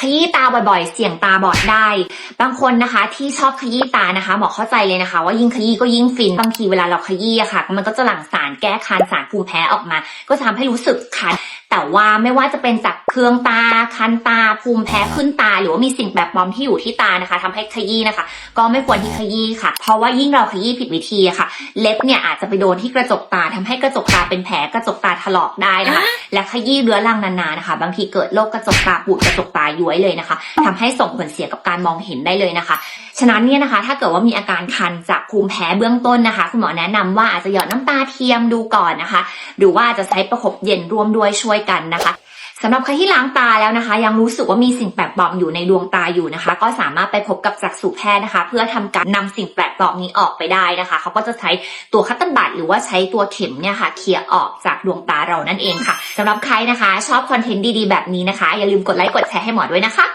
ขยี้ตาบ่อยๆ เสี่ยงตาบอดได้ บางคนนะคะ ที่ชอบขยี้ตานะคะหมอเข้าใจเลยนะคะ ว่ายิ่งขยี้ก็ยิ่งฟิน บางทีเวลาเราขยี้อะค่ะ มันก็จะหลั่งสารแก้คันสารภูมิแพ้ออกมา ก็ทำให้รู้สึกคัน แต่ว่าไม่ว่าจะเป็นจากเครื่องตา คันตา ภูมิแพ้ขึ้นตา หรือว่ามีสิ่งแปลกปลอมที่อยู่ที่ตานะคะทำให้ขยี้นะคะ ก็ไม่ควรที่ขยี้ค่ะ เพราะว่ายิ่งเราขยี้ผิดวิธีค่ะ เล็บเนี่ยอาจจะไปโดนที่กระจกตาทำให้กระจกตาเป็นแผลกระจกตาถลอกได้นะคะ และขยี้เรื้อรังนานๆนะคะ บางทีเกิดโรคกระจกตาปูดกระจกตาย้วยเลยนะคะทำให้ส่งผลเสียกับการมองเห็นได้เลยนะคะ ฉะนั้นเนี่ยนะคะ ถ้าเกิดว่ามีอาการคันจากภูมิแพ้เบื้องต้นนะคะ คุณหมอแนะนำว่าอาจจะหยอดน้ำตาเทียมดูก่อนนะคะ หรือว่าจะใช้ประคบเย็นร่วมด้วยช่วยกันนะคะสำหรับใครที่ล้างตาแล้วนะคะ ยังรู้สึกว่ามีสิ่งแปลกปลอมอยู่ในดวงตาอยู่นะคะ ก็สามารถไปพบกับจักษุแพทย์นะคะ เพื่อทำการนำสิ่งแปลกปลอมนี้ออกไปได้นะคะ เขาก็จะใช้ตัวคัตเติ้ลบัตหรือว่าใช้ตัวเข็มเนี่ยค่ะเคลียร์ออกจากดวงตาเรานั่นเองค่ะสำหรับใครนะคะ ชอบคอนเทนต์ดีๆแบบนี้นะคะ อย่าลืมกดไลค์กดแชร์ให้หมอด้วยนะคะ